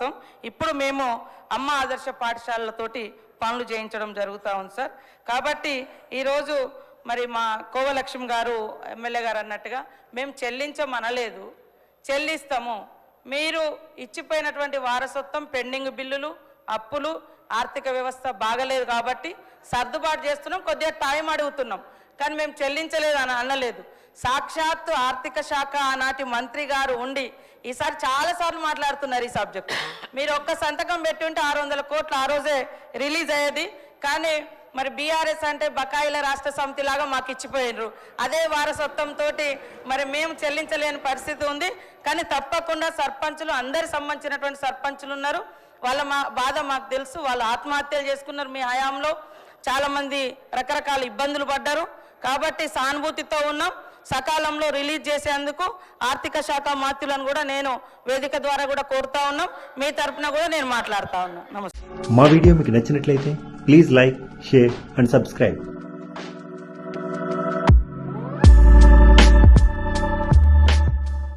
వాస్తవం ఇప్పుడు మేము అమ్మ ఆదర్శ పాఠశాలలతోటి పనులు చేయించడం జరుగుతూ ఉంది సార్. కాబట్టి ఈరోజు మరి మా కోవలక్ష్మి గారు ఎమ్మెల్యే గారు అన్నట్టుగా మేము చెల్లించమనలేదు. చెల్లిస్తాము. మీరు ఇచ్చిపోయినటువంటి వారసత్వం పెండింగ్ బిల్లులు అప్పులు ఆర్థిక వ్యవస్థ బాగలేదు కాబట్టి సర్దుబాటు చేస్తున్నాం. కొద్దిగా టైం అడుగుతున్నాం. కానీ మేము చెల్లించలేదు అని అనలేదు. సాక్షాత్తు ఆర్థిక శాఖ ఆనాటి మంత్రి గారు ఉండి ఈసారి చాలాసార్లు మాట్లాడుతున్నారు ఈ సబ్జెక్ట్. మీరు ఒక్క సంతకం పెట్టి ఉంటే ఆరు వందల కోట్లు ఆ రోజే రిలీజ్ అయ్యేది. కానీ మరి బీఆర్ఎస్ అంటే బకాయిల రాష్ట్ర సమితి లాగా మాకు ఇచ్చిపోయినరు. అదే వారసత్వంతో మరి మేము చెల్లించలేని పరిస్థితి ఉంది. కానీ తప్పకుండా సర్పంచులు అందరి సంబంధించినటువంటి సర్పంచులు ఉన్నారు. వాళ్ళ మా బాధ మాకు తెలుసు. వాళ్ళు ఆత్మహత్యలు చేసుకున్నారు మీ హయాంలో. చాలామంది రకరకాల ఇబ్బందులు పడ్డారు. కాబట్టి సానుభూతితో ఉన్నాం. సకాలంలో రిలీజ్ చేసేందుకు ఆర్థిక శాఖ మాత్యులను కూడా నేను వేదిక ద్వారా కూడా కోరుతా ఉన్నాం. మీ తరపున కూడా నేను మాట్లాడుతా ఉన్నా. నమస్తే. మా వీడియో మీకు నచ్చినట్లయితే please like share and subscribe.